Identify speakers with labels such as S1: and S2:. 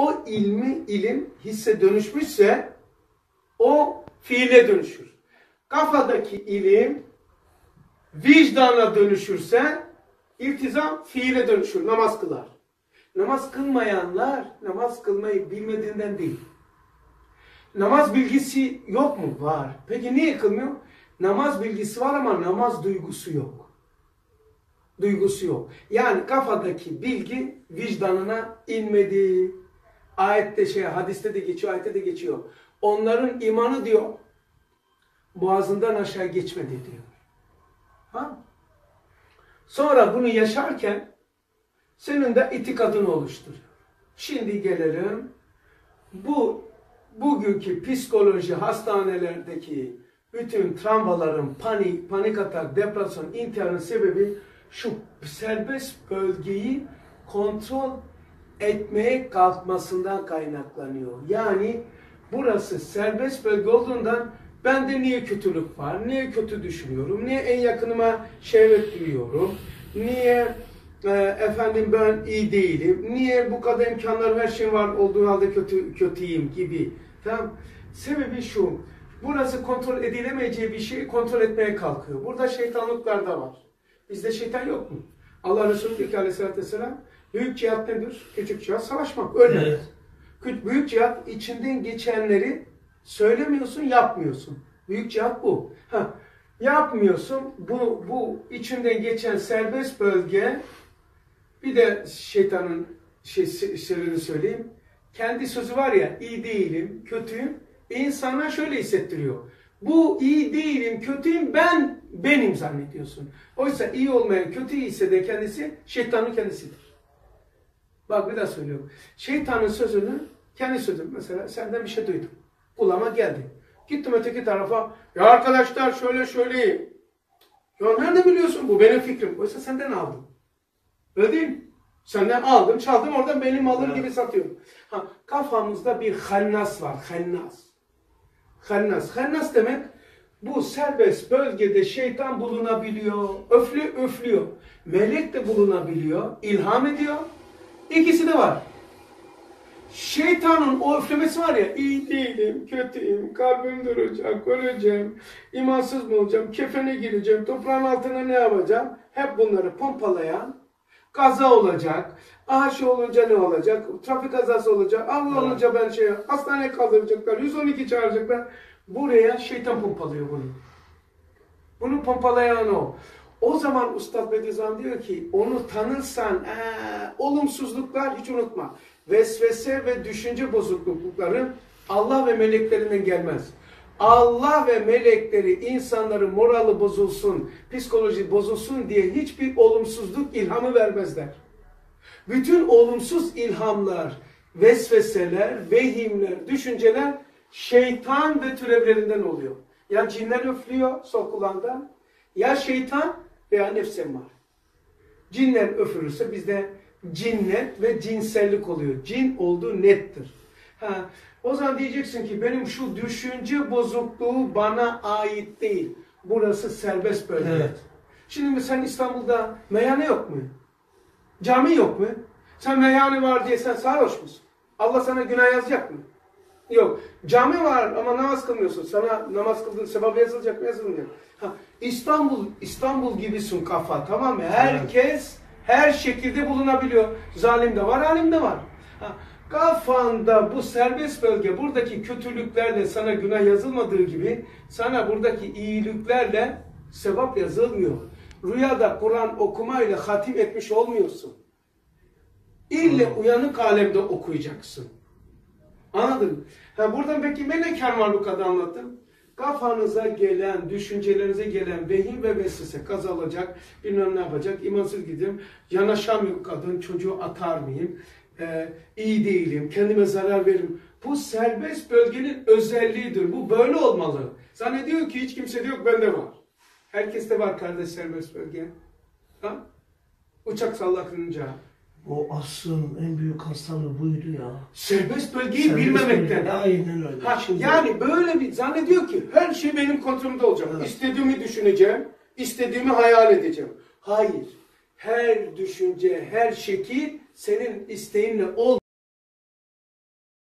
S1: o ilmi ilim hisse dönüşmüşse o fiile dönüşür. Kafadaki ilim vicdana dönüşürse iltizam fiile dönüşür, namaz kılar. Namaz kılmayanlar namaz kılmayı bilmediğinden değil. Namaz bilgisi yok mu? Var. Peki niye kılmıyor? Namaz bilgisi var ama namaz duygusu yok. Duygusu yok. Yani kafadaki bilgi vicdanına inmedi. Ayette şey, hadiste de geçiyor, ayette de geçiyor. Onların imanı diyor, boğazından aşağı geçmedi diyor. Ha? Sonra bunu yaşarken senin de itikadını oluşturuyor. Şimdi gelelim bu bugünkü psikoloji hastanelerdeki bütün travmaların panik, panik atak, depresyon, intiharın sebebi şu serbest bölgeyi kontrol etmeye kalkmasından kaynaklanıyor. Yani burası serbest bölge olduğundan bende niye kötülük var, niye kötü düşünüyorum, niye en yakınıma şehvet duyuyorum, niye e, efendim ben iyi değilim, niye bu kadar imkanlar her şey var olduğu halde kötü kötüyüm gibi. Tamam. Sebebi şu, burası kontrol edilemeyeceği bir şeyi kontrol etmeye kalkıyor. Burada şeytanlıklar da var. Bizde şeytan yok mu? Allah Resulü diyor ki aleyhissalatü vesselam, büyük cihat nedir? Küçük cihat savaşmak, ölmek.
S2: Evet.
S1: Büyük cihat içinden geçenleri söylemiyorsun, yapmıyorsun. Büyük cihat bu. Ha, yapmıyorsun. Bu, bu içinden geçen serbest bölge bir de şeytanın şey, sırrını söyleyeyim. Kendi sözü var ya iyi değilim, kötüyüm. İnsana şöyle hissettiriyor. Bu iyi değilim, kötüyüm, ben benim zannediyorsun. Oysa iyi olmayan, kötü hisseden kendisi şeytanın kendisidir. Bak bir daha söylüyorum. Şeytanın sözünü, kendi sözüm mesela senden bir şey duydum. Kulağıma geldi. Gittim öteki tarafa. Ya arkadaşlar şöyle şöyle. Ya nerede biliyorsun? Bu benim fikrim. Oysa senden aldım. Öyle değil mi? Senden aldım, çaldım oradan benim alır
S2: Evet.
S1: gibi satıyorum. Ha, kafamızda bir hannas var. Hannas. Hannas. Hannas demek bu serbest bölgede şeytan bulunabiliyor. Öflü öflüyor. Melek de bulunabiliyor. ilham ediyor. İkisi de var. Şeytanın o üflemesi var ya, iyi değilim, kötüyüm, kalbim duracak, öleceğim, imansız mı olacağım, kefene gireceğim, toprağın altına ne yapacağım? Hep bunları pompalayan, kaza olacak, aha şu olunca ne olacak, trafik kazası olacak, Allah
S2: Evet.
S1: olunca ben şey, hastaneye kaldıracaklar, 112 çağıracaklar. Buraya şeytan pompalıyor bunu. Bunu pompalayan o. O zaman Ustad Bediüzzaman diyor ki onu tanırsan ee, olumsuzluklar hiç unutma. Vesvese ve düşünce bozuklukları Allah ve meleklerinden gelmez. Allah ve melekleri insanların morali bozulsun, psikoloji bozulsun diye hiçbir olumsuzluk ilhamı vermezler. Bütün olumsuz ilhamlar, vesveseler, vehimler, düşünceler şeytan ve türevlerinden oluyor. Ya cinler üflüyor sol ya şeytan veya nefsen var. Cinler öfürürse bizde cinnet ve cinsellik oluyor. Cin olduğu nettir. Ha, o zaman diyeceksin ki benim şu düşünce bozukluğu bana ait değil. Burası serbest bölge.
S2: Evet.
S1: Şimdi sen İstanbul'da meyhane yok mu? Cami yok mu? Sen meyhane var diye sen sarhoş musun? Allah sana günah yazacak mı? Yok. Cami var ama namaz kılmıyorsun. Sana namaz kıldığın sevabı yazılacak mı? Yazılmayacak. Ha, İstanbul, İstanbul gibisin kafa tamam mı? Herkes her şekilde bulunabiliyor. Zalim de var, alim de var. Ha, kafanda bu serbest bölge, buradaki kötülüklerle sana günah yazılmadığı gibi sana buradaki iyiliklerle sevap yazılmıyor. Rüyada Kur'an okumayla hatim etmiş olmuyorsun. İlle uyanık alemde okuyacaksın. Anladın mı? Ha, buradan peki ben ne kadar anlattım? Kafanıza gelen, düşüncelerinize gelen vehim ve vesvese kazalacak, bilmem ne yapacak, imansız gideyim, yanaşamıyor kadın, çocuğu atar mıyım, ee, iyi değilim, kendime zarar veririm. Bu serbest bölgenin özelliğidir. Bu böyle olmalı. Zannediyor ki hiç kimse de yok, bende var. Herkeste var kardeş serbest bölge. Ha? Uçak sallanınca.
S2: O asrın en büyük hastalığı buydu ya.
S1: Serbest bölgeyi
S2: Serbest
S1: bilmemekten.
S2: bölge- Aynen öyle.
S1: Ha,
S2: Şimdi-
S1: yani böyle bir zannediyor ki her şey benim kontrolümde olacak.
S2: Evet.
S1: İstediğimi düşüneceğim, istediğimi hayal edeceğim. Hayır. Her düşünce, her şekil senin isteğinle ol.